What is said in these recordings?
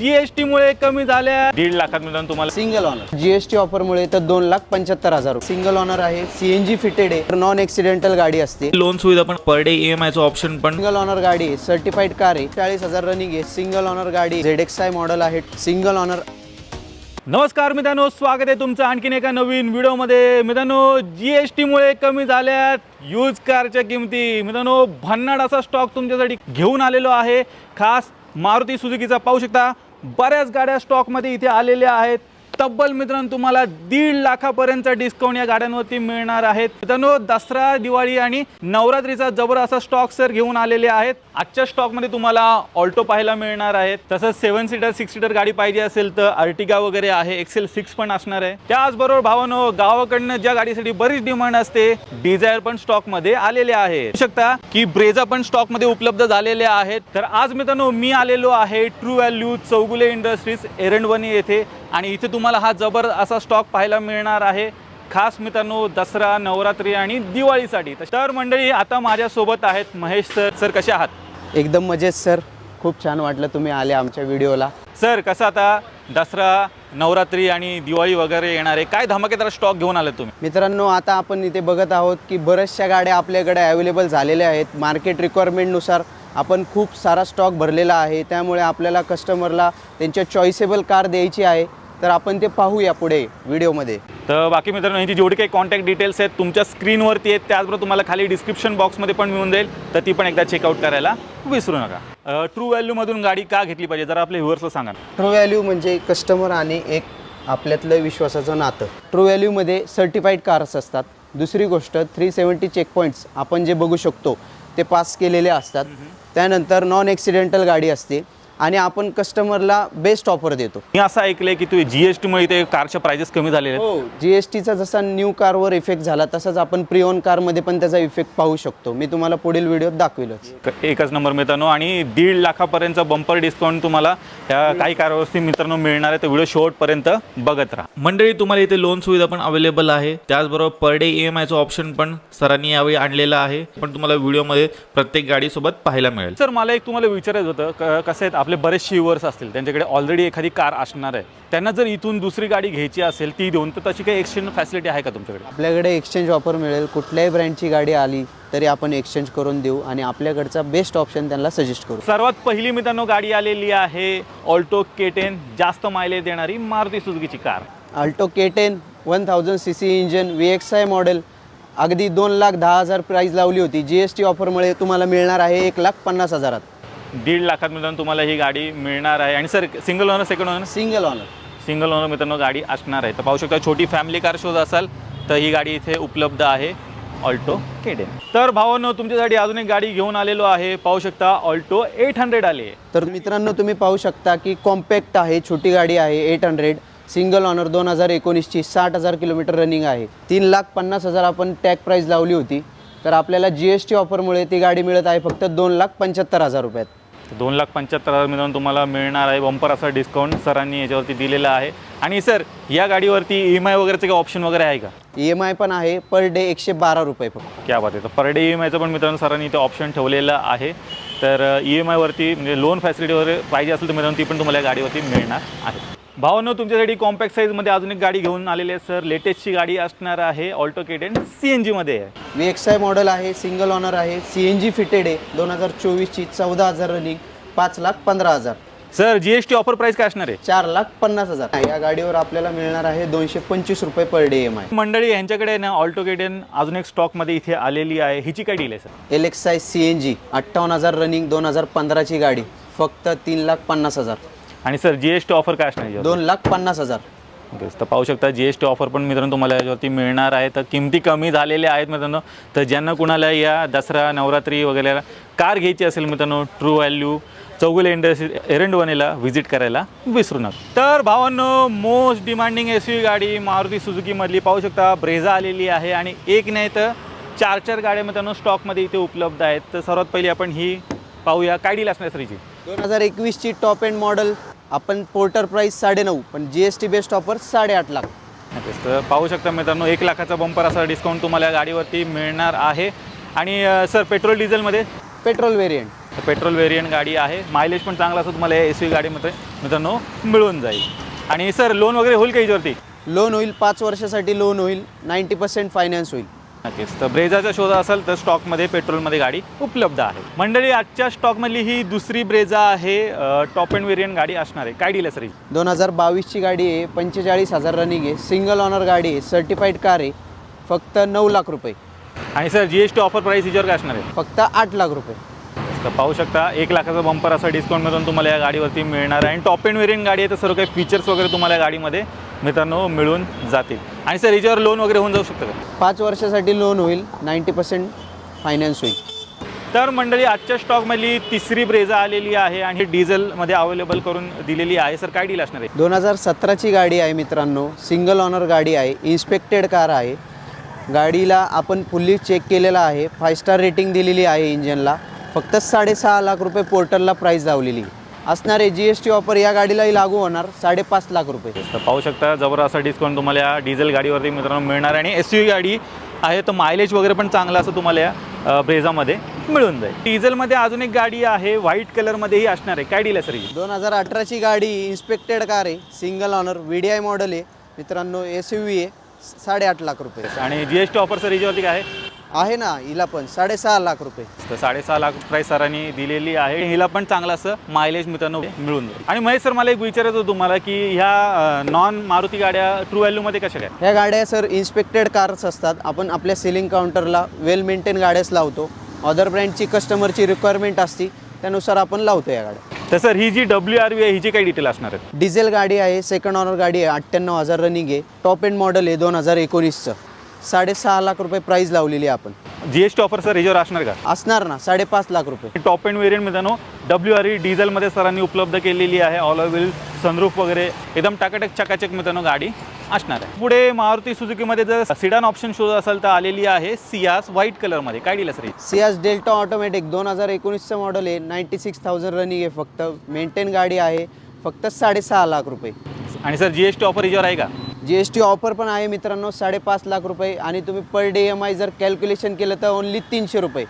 GST मुळे कमी झाल्या. दीड लाखात मित्रांनो तुम्हाला सिंगल ऑनर जीएसटी ऑफरमुळे तर दोन लाख पंच्याहत्तर हजार सिंगल ऑनर आहे सीएनजी फिटेड आहे नॉन एक्सिडेंटल गाडी असते. लोन सुविधा पण पर डे ई एम आयचं ऑप्शन पण सिंगल ऑनर गाडी आहे सर्टिफाईड कार आहे चाळीस हजार रनिंग आहे. सिंगल ऑनर गाडी झेड एक्स आय मॉडेल आहे सिंगल ऑनर नमस्कार मित्रांनो स्वागत आहे तुमचं आणखीन एका नवीन व्हिडिओमध्ये. मित्रांनो जी एस टीमुळे कमी झाल्यात. यूज कारच्या किमती. मित्रांनो भन्नाड असा स्टॉक तुमच्यासाठी घेऊन आलेलो आहे. खास मारुती सुझुकीचा पाहू शकता. बऱ्याच गाड्या स्टॉकमध्ये इथे आलेल्या आहेत. तब्बल मित्रांनो तुम्हाला दीड लाखापर्यंत डिस्काउंट या गाड्यांवरती मिळणार आहेत. मित्रांनो दसरा दिवाळी आणि नवरात्रीचा जबर असा स्टॉक सर घेऊन आलेले आहेत. आजच्या स्टॉकमध्ये तुम्हाला ऑल्टो पाहायला मिळणार आहेत. तसंच सेवन सीटर सिक्स सीटर गाडी पाहिजे असेल तर अर्टिगा वगैरे आहे एक्सेल सिक्स पण असणार आहे. त्याचबरोबर भावानो गावाकडनं ज्या गाडीसाठी बरीच डिमांड असते डिझायर पण स्टॉकमध्ये आलेले आहे शकता की ब्रेझा पण स्टॉकमध्ये उपलब्ध झालेले आहेत. तर आज मित्रांनो मी आलेलो आहे true value Chougule industries Erandwane येथे. आणि इथे तुम्हाला हा जबर असा स्टॉक पाहायला मिळणार आहे. खास मित्रांनो दसरा नवरात्री आणि दिवाळीसाठी. तर मंडळी आता माझ्यासोबत आहेत महेश सर. सर कसे आहात? एकदम मजेत सर. खूप छान वाटलं तुम्ही आले आमच्या व्हिडिओला. सर कसं आता दसरा नवरात्री आणि दिवाळी वगैरे येणार आहे? काय धमाकेदार स्टॉक घेऊन आले तुम्ही? मित्रांनो आता आपण इथे बघत आहोत की बऱ्याचशा गाड्या आपल्याकडे अवेलेबल झालेल्या आहेत. मार्केट रिक्वायरमेंटनुसार आपण खूप सारा स्टॉक भरलेला आहे. त्यामुळे आपल्याला कस्टमरला त्यांच्या चॉईसेबल कार द्यायची आहे. तर आपण ते पाहूया पुढे व्हिडिओमध्ये. तर बाकी मित्रांनो यांची जेवढी काही कॉन्टॅक्ट डिटेल्स आहेत तुमच्या स्क्रीनवरती आहेत त्याचबरोबर तुम्हाला खाली डिस्क्रिप्शन बॉक्समध्ये पण मिळून जाईल. तर ती पण एकदा चेकआउट करायला विसरू नका. ट्रू व्हॅल्यूमधून गाडी का घेतली पाहिजे जरा आपल्या व्ह्युअर्सला सांगा. ट्रू व्हॅल्यू म्हणजे कस्टमर आणि एक आपल्यातलं विश्वासाचं नातं. ट्रू व्हॅल्यूमध्ये सर्टिफाईड कार्स असतात. दुसरी गोष्ट थ्री सेवन्टी चेकपॉईंट्स आपण जे बघू शकतो ते पास केलेले असतात. त्यानंतर नॉन ॲक्सिडेंटल गाडी असते. आणि आपण कस्टमरला बेस्ट ऑफर देतो. मी असं ऐकलंय की तुम्ही जीएसटीमुळे इथे कारच्या प्राइजेस कमी झालेले आहेत. हो जी एस टीचा जसा न्यू कारवर इफेक्ट झाला तसाच आपण प्रिओन कारमध्ये पण त्याचा इफेक्ट पाहू शकतो. मी तुम्हाला पुढील व्हिडिओत दाखविलच. एकच नंबर मित्रांनो आणि दीड लाखापर्यंतचा बंपर डिस्काउंट तुम्हाला त्या काही कारवरती मित्रांनो मिळणार आहे. तर व्हिडिओ शेवटपर्यंत बघत राहा. मंडळी तुम्हाला इथे लोन सुविधा पण अवेलेबल आहे. त्याचबरोबर पर डे ई एम आयचं ऑप्शन पण सरांनी यावेळी आणलेलं आहे. पण तुम्हाला व्हिडिओमध्ये प्रत्येक गाडीसोबत पाहायला मिळेल. सर मला एक तुम्हाला विचारायचं होतं क- कसं आहेत आपले बरेचसे व्ह्युअर्स असतील त्यांच्याकडे ऑलरेडी एखादी कार असणार आहे त्यांना जर इथून दुसरी गाडी घ्यायची असेल ती देऊन तर तशी काही एक्सचेंज फॅसिलिटी आहे का तुमच्याकडे? आपल्याकडे एक्सचेंज ऑफर मिळेल. कुठल्याही ब्रँडची गाडी आली तरी आपण एक्सचेंज करून देऊ आणि आपल्याकडचा बेस्ट ऑप्शन त्यांना सजेस्ट करू. सर्वात पहिली मित्रांनो गाडी आलेली आहे ऑल्टो केटेन जास्त मायलेज देणारी मारुती सुझुकीची car. Alto K ten one thousand C C engine V X I model अगदी दोन लाख दहा हजार प्राईज लावली होती. जी एस टी ऑफरमुळे तुम्हाला मिळणार आहे एक लाख पन्नास हजारात. दीड लाखात मित्रांनो तुम्हाला ही गाडी मिळणार आहे. आणि sir single owner second owner single owner single owner मित्रांनो गाडी असणार आहे. तर पाहू शकता छोटी फॅमिली कार शोध असाल तर ही गाडी इथे उपलब्ध आहे. ऑल्टो केडेन तर भावांनो तुमच्यासाठी अजून एक गाडी घेऊन आलेलो आहे. पाहू शकता ऑल्टो एट हंड्रेड आली तर मित्रांनो तुम्ही पाहू शकता की कॉम्पॅक्ट आहे छोटी गाडी आहे एट हंड्रेड सिंगल ऑनर दोन हजार एकोणीसची साठ हजार किलोमीटर रनिंग आहे. तीन लाख पन्नास हजार आपण टॅग प्राईज लावली होती. तर आपल्याला जी एस टी ऑफरमुळे ती गाडी मिळत आहे फक्त दोन लाख पंच्याहत्तर हजार रुपयात. दोन लाख पंच्याहत्तर हजार मित्रांनो तुम्हाला मिळणार आहे. बंपर असा डिस्काउंट सरांनी याच्यावरती दिलेला आहे. आणि सर या गाडीवरती ई एम आय वगैरेचं काही ऑप्शन वगैरे आहे का? ई एम आय पण आहे. पर डे एकशे बारा रुपये फक्त. क्या बात आहे. तर पर डे ई एम आयचं पण मित्रांनो सरांनी इथे ऑप्शन ठेवलेलं आहे. तर ई एम आयवरती म्हणजे लोन फॅसिलिटी वगैरे पाहिजे असेल तर मित्रांनो ती पण तुम्हाला या गाडीवरती मिळणार आहे. भावानं तुमच्यासाठी कॉम्पॅक्ट साईजमध्ये अजून एक गाडी घेऊन आलेली आहे सर लेटेस्टची गाडी असणार आहे Alto K ten C N जीमध्ये आहे व्ही एक्स आय मॉडेल आहे सिंगल ऑनर आहे सी एन जी फिटेड आहे दोन हजार चोवीसची चौदा हजार रनिंग पाच लाख पंधरा हजार. Sir G S T offer price काय असणार आहे? चार लाख पन्नास हजार. या गाडीवर आपल्याला मिळणार आहे दोनशे पंचवीस रुपये पर डे एम आय मंडळी यांच्याकडे ना ऑल्टो केटेन अजून एक स्टॉकमध्ये इथे आलेली आहे. हिची काय डील आहे sir L X I C N G अठ्ठावन्न हजार रनिंग दोन हजार पंधराची गाडी फक्त तीन लाख पन्नास हजार. आणि sir G S T offer काय असणार आहे याच्यावर? दोन लाख पन्नास हजार. ओके तर पाहू शकता जी एस टी ऑफर पण मित्रांनो तुम्हाला याच्यावरती मिळणार आहे. तर किमती कमी झालेल्या आहेत मित्रांनो. तर ज्यांना कुणाला या दसरा नवरात्री वगैरे कार घ्यायची असेल मित्रांनो ट्रू व्हॅल्यू चौगुले इंडस्ट्री एरंडवनेला व्हिजिट करायला विसरू नका. तर भावांनो मोस्ट डिमांडिंग एस यू गाडी मारुती सुझुकीमधली पाहू शकता ब्रेझा आलेली आहे आणि एक नाही तर चार चार गाड्या मित्रांनो स्टॉकमध्ये इथे उपलब्ध आहेत. तर सर्वात पहिली आपण ही पाहूया. काय डील असणार सर हिची? दोन हजार एकवीसची टॉप एंड मॉडेल आपण पोर्टर प्राईस साडेनऊ पण G S T best offer साडेआठ लाख. नक्कीच तर पाहू शकता मित्रांनो एक लाखाचा बंपर असा डिस्काउंट तुम्हाला या गाडीवरती मिळणार आहे. आणि अ, सर पेट्रोल डिझेलमध्ये पेट्रोल व्हेरियंट पेट्रोल व्हेरियंट गाडी आहे. मायलेज पण चांगला असं तुम्हाला एस यू गाडीमध्ये. मित्रांनो मिळून जाईल. आणि सर लोन वगैरे होईल का याच्यावरती? लोन होईल पाच वर्षासाठी लोन होईल नाईन्टी पर्सेंट फायनान्स होईल. नक्कीच. तर ब्रेझाचा शोध असेल तर स्टॉकमध्ये पेट्रोलमध्ये गाडी उपलब्ध आहे. मंडळी आजच्या स्टॉकमधली ही दुसरी ब्रेझा आहे टॉप अँड व्हेरियंट गाडी असणार आहे. काय डील सर दोन हजार बावीसची गाडी आहे पंचेचाळीस हजार रनिंग आहे. सिंगल ऑनर गाडी आहे सर्टिफाईड कार आहे. फक्त नऊ लाख रुपये. आणि sir G S T offer price हिच्यावर काय असणार आहे? फक्त आठ लाख रुपये. तर पाहू शकता एक लाखाचा बंपर असा डिस्काउंट मिळून तुम्हाला या गाडीवरती मिळणार आहे. आणि टॉप एंड वेरियंट गाडी आहे तर सर्व काही फीचर्स वगैरे तुम्हाला या गाडीमध्ये मित्रांनो मिळून जातील. आणि सर याच्यावर लोन वगैरे होऊन जाऊ शकतं का? पाच वर्षासाठी लोन होईल नाईन्टी पर्सेंट फायनान्स होईल. तर मंडळी आजच्या स्टॉकमधली तिसरी ब्रेझा आलेली आहे आणि डिझेलमध्ये अवेलेबल करून दिलेली आहे. सर काय डील असणार आहे? दोन हजार सतराची गाडी आहे मित्रांनो. सिंगल ऑनर गाडी आहे. इन्स्पेक्टेड कार आहे. गाडीला आपण फुल्ली चेक केलेला आहे. फाय स्टार रेटिंग दिलेली आहे इंजनला फक्त साडेसहा लाख रुपये पोर्टलला प्राईस लावलेली असणारे जी एस टी ऑफर या गाडीलाही लागू होणार साडेपाच लाख रुपये. तर पाहू शकता जबर असा डिस्काउंट तुम्हाला या डिझेल गाडीवरती मित्रांनो मिळणार आहे आणि एस यू गाडी आहे तर मायलेज वगैरे पण चांगलं असं तुम्हाला या ब्रेझामध्ये मिळून जाईल. डिझेलमध्ये अजून एक गाडी आहे व्हाईट कलरमध्येही असणार आहे. काय डील आहे सर ही? दोन हजार अठराची गाडी इन्स्पेक्टेड कार आहे single owner V D I model आहे. मित्रांनो एस यू व्ही आहे साडेआठ लाख रुपये. आणि G S T offer sir याच्यावरती काय आहे? आहे ना हिला पण. साडेसहा लाख रुपये. तर साडेसहा लाख प्राईस सरांनी दिलेली आहे. हिला पण चांगलं असं मायलेज मित्रांनो मिळून जाईल. आणि महेश सर मला एक विचारायचं होतं तुम्हाला की ह्या नॉन मारुती गाड्या ट्रू व्हॅल्यूमध्ये कशा काय? ह्या गाड्या सर इन्स्पेक्टेड कार्स असतात. आपण आपल्या सेलिंग काउंटरला वेल मेंटेन गाड्याच लावतो. अदर ब्रँडची कस्टमरची रिक्वायरमेंट असती त्यानुसार आपण लावतो या गाड्या. तर सर ही जी डब्ल्यू आर व्ही आहे हिची काही डिटेल असणार आहेत? डिझेल गाडी आहे सेकंड ऑनर गाडी आहे अठ्ठ्याण्णव हजार रनिंग आहे. टॉप एंड मॉडेल आहे दोन हजार एकोणीसचं. साडेसहा लाख रुपये प्राईस लावलेली आहे आपण. G S T offer sir याच्यावर असणार का? असणार ना साडेपाच लाख रुपये. टॉप एंड व्हेरियंट मित्रांनो डब्ल्यू आर ई डिझेलमध्ये सरांनी उपलब्ध केलेली आहे ऑल व्हील सनरूफ वगैरे एकदम टाकाटक चकाचक मित्रांनो गाडी असणार आहे. पुढे मारुती सुझुकीमध्ये जर सिडान ऑप्शन शोध असेल तर आलेली आहे सियास व्हाईट कलरमध्ये काय दिलं सर? सियास डेल्टा ऑटोमॅटिक दोन हजार एकोणीसचं मॉडेल आहे नाईन्टी सिक्स थाउजंड रनिंग आहे फक्त. मेंटेन गाडी आहे फक्त साडेसहा लाख रुपये. आणि sir G S T offer याच्यावर आहे का? जी एस टी ऑफर पण आहे मित्रांनो साडेपाच लाख रुपये. आणि तुम्ही पर डे एम आय जर कॅल्क्युलेशन केलं तर ओन्ली तीनशे रुपये.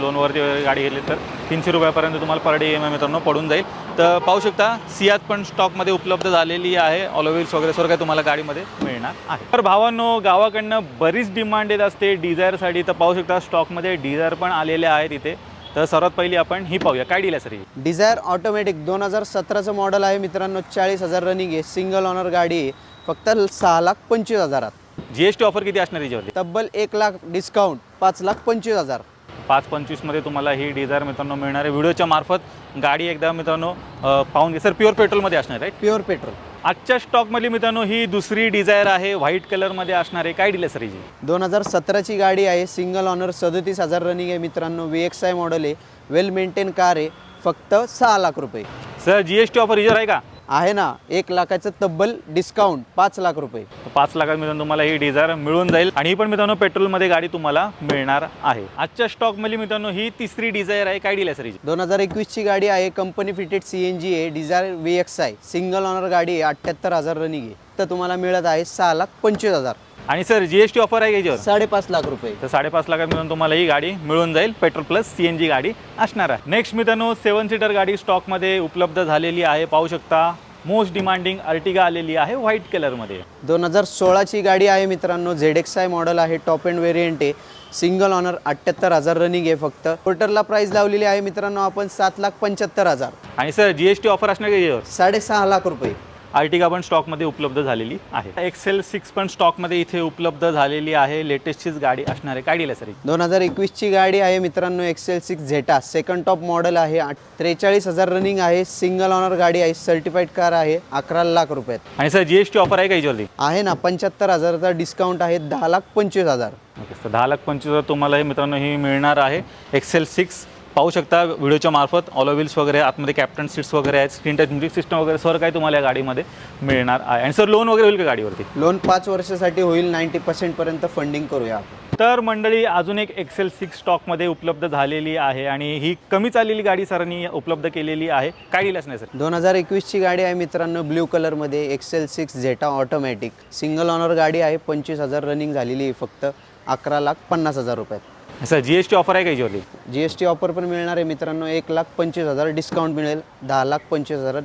लोनवरती गाडी घेतली तर तीनशे रुपयापर्यंत तुम्हाला पर डे एम आय मित्रांनो पडून जाईल. तर पाहू शकता सियात पण स्टॉकमध्ये उपलब्ध झालेली आहे. ऑलोव्हिल्स वगैरे सर्व काही तुम्हाला गाडीमध्ये मिळणार आहे. तर भावांनो गावाकडनं बरीच डिमांड येत असते डिझायरसाठी तर पाहू शकता स्टॉकमध्ये डिझायर पण आलेले आहेत इथे. तर सर्वात पहिली आपण ही पाहूया. काय डील आहे सर डिझायर ऑटोमॅटिक दोन हजार सतराचं मॉडेल आहे मित्रांनो. चाळीस हजार रनिंग आहे. सिंगल ऑनर गाडी आहे. फक्त सहा लाख पंचवीस हजारात. जी एस टी ऑफर किती असणार याच्यावरती? तब्बल एक लाख डिस्काउंट पाच लाख पंचवीस हजार. पाच पंचवीसमध्ये तुम्हाला ही डिझायर मित्रांनो मिळणार आहे. व्हिडिओच्या मार्फत गाडी एकदा मित्रांनो अ, पाहून घे सर प्युअर पेट्रोलमध्ये असणार आहे प्युअर पेट्रोल आजच्या स्टॉकमधली मित्रांनो ही दुसरी डिझायर आहे. व्हाईट कलरमध्ये असणार आहे. काय डील सर हिची? दोन हजार सतराची गाडी आहे. सिंगल ऑनर सदोतीस हजार रनिंग आहे मित्रांनो. वी एक्स आय मॉडेल आहे. वेल मेंटेन कार आहे. फक्त सहा लाख रुपये. Sir G S T offer हिच्यावर आहे का? आहे ना एक लाखाचं तब्बल डिस्काउंट पाच लाख रुपये. पाच लाखात मित्रांनो तुम्हाला ही डिझायर मिळून जाईल. आणि ही पण मित्रांनो पेट्रोलमध्ये गाडी तुम्हाला मिळणार आहे. आजच्या स्टॉकमध्ये मित्रांनो ही तिसरी डिझायर आहे. काय डील आहे सर हिची दोन हजार एकवीसची गाडी आहे company fitted C N G आहे Dzire V X I single owner गाडी आहे अठ्ठ्याहत्तर हजार रनिंग आहे. तर तुम्हाला मिळत आहे सहा लाख पंचवीस हजार. आणि sir G S T offer आहे याच्यावर? साडेपाच लाख रुपये. तर साडेपाच लाखात मिळून तुम्हाला ही गाडी मिळून जाईल. Petrol plus C N G गाडी असणार आहे. नेक्स्ट मित्रांनो सेवन सीटर गाडी स्टॉकमध्ये उपलब्ध झालेली आहे. पाहू शकता मोस्ट डिमांडिंग अर्टिगा आलेली आहे व्हाईट कलरमध्ये दोन हजार सोळाची गाडी आहे मित्रांनो. झेड एक्स आय मॉडेल आहे टॉप अँड व्हेरियंट आहे. सिंगल ऑनर अठ्ठ्याहत्तर हजार रनिंग आहे फक्त. पोर्टरला प्राईस लावलेली आहे मित्रांनो आपण सात लाख पंच्याहत्तर हजार. आणि sir G S T offer असणार साडेसहा लाख रुपये. आर्टिगा पण स्टॉकमध्ये उपलब्ध झालेली आहे. एक्सेल सिक्स पण स्टॉकमध्ये इथे उपलब्ध झालेली आहे. लेटेस्टचीच गाडी असणार आहे. काय डील आहे सर? दोन हजार एकवीसची गाडी आहे मित्रांनो XL six Zeta second top model आहे. त्रेचाळीस हजार रनिंग आहे. सिंगल ऑनर गाडी आहे. सर्टिफाईड कार आहे. अकरा लाख रुपयात आणि sir G S T offer आहे का याच्यावरती? आहे ना. पंच्याहत्तर हजाराचा डिस्काउंट आहे. दहा लाख पंचवीस हजार. ओके दहा लाख पंचवीस हजार तुम्हाला हे मित्रांनो ही मिळणार आहे. एक्सेल सिक्स पाहू शकता व्हिडिओच्या मार्फत ऑलो व्हील्स वगैरे आतमध्ये कॅप्टन सीट्स वगैरे आहेत स्क्रीन टच म्युझिक सिस्टम वगैरे सर्व काही तुम्हाला या गाडीमध्ये मिळणार आहे? आणि सर लोन वगैरे होईल का गाडीवरती? लोन पाच वर्षासाठी होईल नाईन्टी पर्सेंटपर्यंत फंडिंग करूया तर मंडळी अजून एक एक्सेल सिक्स स्टॉकमध्ये उपलब्ध झालेली आहे आणि ही कमी चाललेली गाडी सरांनी उपलब्ध केलेली आहे. काय दिलंच नाही सर दोन हजार एकवीसची गाडी आहे मित्रांनो ब्ल्यू कलरमध्ये XL six Zeta automatic single owner गाडी आहे पंचवीस हजार रनिंग झालेली आहे फक्त अकरा लाख पन्नास हजार रुपयात. Sir G S T offer आहे का याच्यावरती? जी एस टी ऑफर पण मिळणार आहे मित्रांनो. एक लाख पंचवीस हजार डिस्काउंट मिळेल. दहा लाख पंचवीस हजार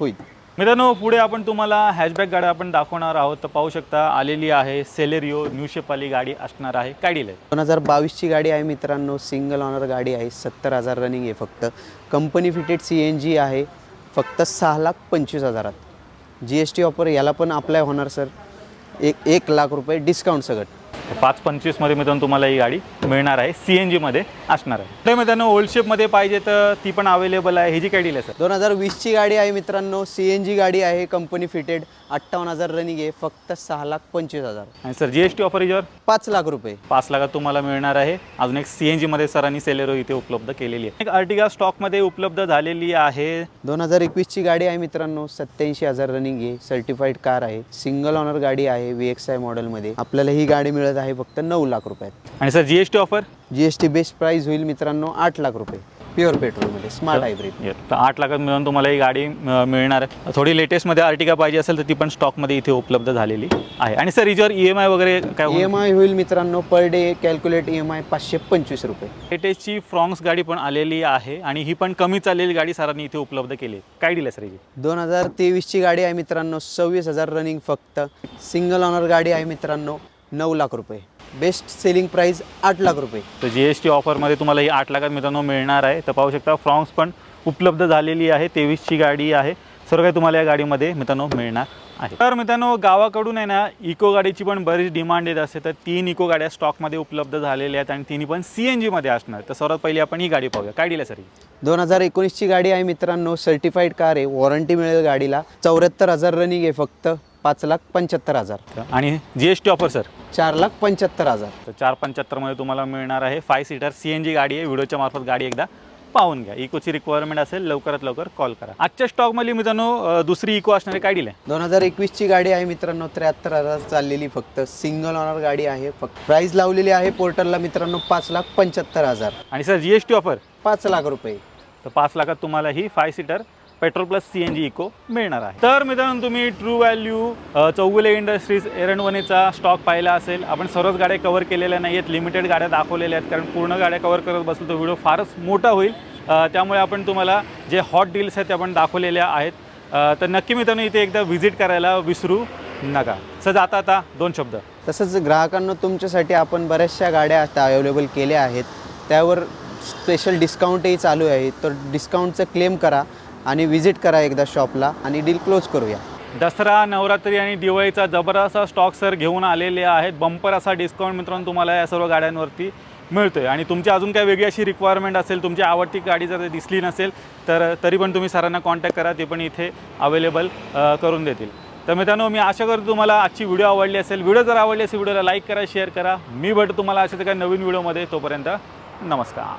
होईल. मित्रांनो पुढे आपण तुम्हाला हॅशबॅक गाड्या आपण दाखवणार आहोत. तर पाहू शकता आलेली आहे सेलेरिओ न्यू शेपवाली गाडी असणार आहे. काय डील आहे? दोन हजार बावीसची गाडी आहे मित्रांनो. सिंगल ऑनर गाडी आहे. सत्तर हजार रनिंग आहे फक्त. Company fitted C N G आहे. फक्त सहा लाख पंचवीस हजारात. जी एस टी ऑफर याला पण अप्लाय होणार सर एक एक लाख रुपये डिस्काउंट सगळं. पाच पंचवीसमध्ये मित्रांनो तुम्हाला ही गाडी मिळणार आहे. सी एन जीमध्ये असणार आहे. तर मित्रांनो ओल्ड शेपमध्ये पाहिजे तर ती पण अवेलेबल आहे. ही जी काय डील आहे सर दोन हजार वीसची गाडी आहे मित्रांनो. सी एन जी गाडी आहे कंपनी फिटेड अठ्ठावन्न हजार रनिंग आहे फक्त सहा लाख पंचवीस हजार. आणि sir G S T offer याच्यावर? पाच लाख रुपये. पाच लाखात तुम्हाला मिळणार आहे. अजून एक सी एन जीमध्ये सरांनी सेलेरो इथे उपलब्ध केलेली आहे. एक अर्टिगा स्टॉकमध्ये उपलब्ध झालेली आहे. दोन हजार एकवीसची गाडी आहे मित्रांनो. सत्याऐंशी हजार रनिंग आहे. सर्टिफाईड कार आहे. सिंगल ऑनर गाडी आहे. व्ही एक्स आय मॉडेलमध्ये आपल्याला ही गाडी मिळत आहे फक्त नऊ लाख रुपयात. आणि sir G S T offer G S T best price होईल मित्रांनो आठ लाख रुपये. प्युअर पेट्रोलमध्ये स्मार्ट हायब्रिड तर आठ लाखात मिळून तुम्हाला ही गाडी अं, मिळणार आहे. थोडी लेटेस्टमध्ये अर्टिगा पाहिजे असेल तर ती पण स्टॉकमध्ये इथे उपलब्ध झालेली आहे. आणि सर हिच्यावर ई एम आय वगैरे काय ई? एम आय होईल मित्रांनो per day calculate E M I पाचशे पंचवीस रुपये. लेटेस्टची फ्रॉन्क्स गाडी पण आलेली आहे आणि ही पण कमी चाललेली गाडी सरांनी इथे उपलब्ध केली आहे. काय दिलं सर हिची दोन हजार तेवीसची गाडी आहे मित्रांनो सव्वीस हजार रनिंग फक्त. सिंगल ऑनर गाडी आहे मित्रांनो. नऊ लाख रुपये. बेस्ट सेलिंग प्राईस आठ लाख रुपये. तर जी एस टी ऑफरमध्ये तुम्हाला ही आठ लाखात मित्रांनो मिळणार आहे. तर पाहू शकता फ्रॉन्क्स पण उपलब्ध झालेली आहे. तेवीसची गाडी आहे. सर्व काही तुम्हाला या गाडीमध्ये मित्रांनो मिळणार आहे. तर मित्रांनो गावाकडून आहे ना इको गाडीची पण बरीच डिमांड येत असते. तर तीन इको गाड्या स्टॉकमध्ये उपलब्ध झालेल्या आहेत आणि तिन्ही पण सी एन जीमध्ये असणार. तर सर्वात पहिली आपण ही गाडी पाहूया. काय दिलं सर ही? दोन हजार एकोणीसची गाडी आहे मित्रांनो. सर्टिफाईड कार आहे. वॉरंटी मिळेल गाडीला. चौऱ्याहत्तर हजार रनिंग आहे फक्त. पाच लाख पंच्याहत्तर हजार. आणि G S T offer sir चार लाख पंच्याहत्तर हजार. तर चार पंच्याहत्तरमध्ये तुम्हाला मिळणार आहे five seater C N G गाडी आहे. व्हिडिओच्या मार्फत गाडी एकदा पाहून घ्या. इकोची रिक्वायरमेंट असेल लवकरात लवकर कॉल करा. आजच्या स्टॉकमध्ये मित्रांनो अं, दुसरी इको असणारी काय दिलं दोन हजार एकवीसची गाडी आहे मित्रांनो त्र्याहत्तर हजार चाललेली फक्त. सिंगल ऑनर गाडी आहे फक्त. प्राईस लावलेली आहे पोर्टलला मित्रांनो पाच लाख पंच्याहत्तर हजार. आणि sir G S T offer पाच लाख रुपये. तर पाच लाखात तुम्हाला ही five seater petrol plus C N G Eeco मिळणार आहे. तर मित्रांनो तुम्ही ट्रू व्हॅल्यू चौगुले इंडस्ट्रीज एरंडवणीचा स्टॉक पाहिला असेल. आपण सर्वच गाड्या कव्हर केलेल्या नाही आहेत लिमिटेड गाड्या दाखवलेल्या आहेत. कारण पूर्ण गाड्या कवर करत बसलो तर व्हिडिओ फारच मोठा होईल. त्यामुळे आपण तुम्हाला जे हॉट डील्स आहेत ते आपण दाखवलेल्या आहेत. तर नक्की मित्रांनो इथे एकदा व्हिजिट करायला विसरू नका. सर जाता आता दोन शब्द. तसंच ग्राहकांना तुमच्यासाठी आपण बऱ्याचशा गाड्या आता अवेलेबल केल्या आहेत. त्यावर स्पेशल डिस्काउंटही चालू आहे. तर डिस्काउंटचं क्लेम करा. आणि व्हिजिट करा एकदा शॉपला आणि डील क्लोज करूया. दसरा नवरात्री आणि दिवाळीचा जबरदस्त स्टॉक सर घेऊन आलेले आहेत. बंपर असा डिस्काउंट मित्रांनो तुम्हाला या सर्व गाड्यांवरती मिळतो आहे आणि तुमची अजून काही वेगळी अशी रिक्वायरमेंट असेल तुमची आवडती गाडी जर दिसली नसेल तर तरी पण तुम्ही सरांना कॉन्टॅक्ट करा ते पण इथे अवेलेबल करून देतील. तर मित्रांनो मी आशा करतो तुम्हाला आजची व्हिडिओ आवडली असेल. व्हिडिओ जर आवडली असेल व्हिडिओला लाईक करा शेअर करा. मी भेटतो तुम्हाला अशा काही नवीन व्हिडिओमध्ये तोपर्यंत नमस्कार.